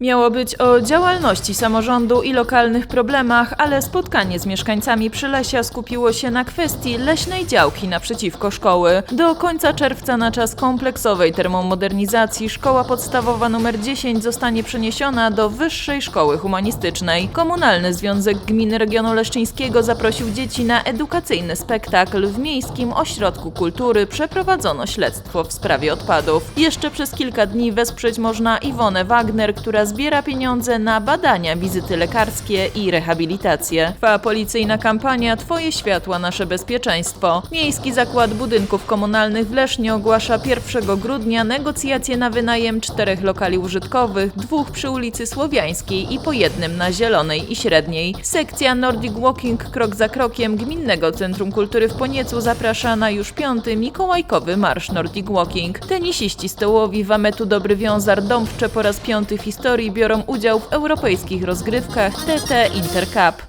Miało być o działalności samorządu i lokalnych problemach, ale spotkanie z mieszkańcami Przylesia skupiło się na kwestii leśnej działki naprzeciwko szkoły. Do końca czerwca na czas kompleksowej termomodernizacji szkoła podstawowa nr 10 zostanie przeniesiona do Wyższej Szkoły Humanistycznej. Komunalny Związek Gminy Regionu Leszczyńskiego zaprosił dzieci na edukacyjny spektakl. W Miejskim Ośrodku Kultury przeprowadzono śledztwo w sprawie odpadów. Jeszcze przez kilka dni wesprzeć można Iwonę Wagner, która zbiera pieniądze na badania, wizyty lekarskie i rehabilitację. Trwa policyjna kampania Twoje światła, nasze bezpieczeństwo. Miejski Zakład Budynków Komunalnych w Lesznie ogłasza 1 grudnia negocjacje na wynajem czterech lokali użytkowych, dwóch przy ulicy Słowiańskiej i po jednym na Zielonej i Średniej. Sekcja Nordic Walking krok za krokiem Gminnego Centrum Kultury w Poniecu zaprasza na już piąty Mikołajkowy Marsz Nordic Walking. Tenisiści stołowi w Ametu Dobry Wiązar Dąbcze po raz piąty w historii biorą udział w europejskich rozgrywkach TT Intercup.